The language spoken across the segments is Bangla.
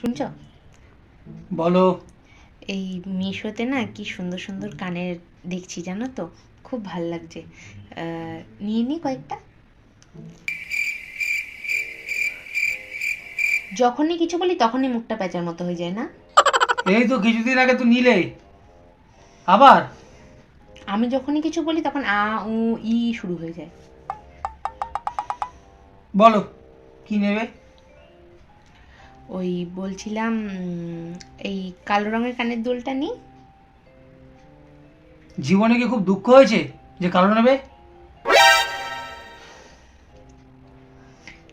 শুনছ? বলো। এই মিশোতে না কি সুন্দর সুন্দর কানের দেখছি জানো তো? খুব ভালো লাগছে। নিয়ে নি কয়েকটা। যখনই কিছু বলি তখনই মুখটা প্যাঁচার মতো হয়ে যায় না? এই তো কিছুদিন আগে তো নিলে। আবার? আমি যখনই কিছু বলি তখন আ উ ই শুরু হয়ে যায়। বলো কি নেবে? ওই বলছিলাম এই কালো রঙের কানের দুলটা নি। জীবনে কি খুব দুঃখ হয়েছে যে কালো নেবে?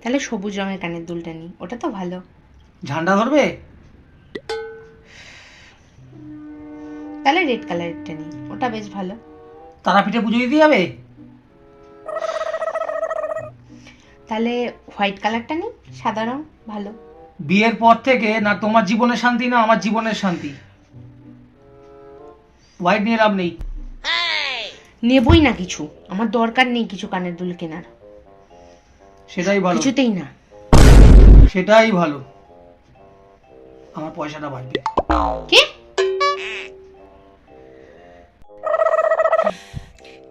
তাহলে সবুজ রঙের কানের দুলটা নি ওটা তো ভালো। ঝান্ডা ধরবে? তাহলে রেড কালারেরটা নি ওটা বেশ ভালো। তারাপীঠে পুজো দিতে যাবে? তাহলে হোয়াইট কালারটা নি সাদা রং ভালো। বিয়ের পর থেকে না তোমার জীবনে শান্তি না আমার জীবনের শান্তি। হোয়াইট নিয়ে লাভ নেই। নেবই না কিছু। আমার দরকার নেই কিছু কানের দুল কেনার। সেটাই ভালো। কিছুতেই না। সেটাই ভালো। আমার পয়সাটা বাড়বে। কি?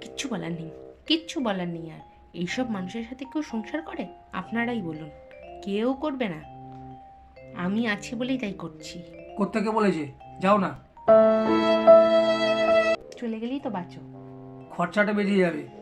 কিচ্ছু বলার নেই। কিচ্ছু বলার নেই আর। এইসব মানুষের সাথে কেউ সংসার করে? আপনারাই বলুন। কেউ করবে না। আমি আছি বলেই তাই করছি। কোথেকে বলেছে? যাও না। চলে গেলেই তো বাঁচো। খরচাটা বেরিয়ে যাবে।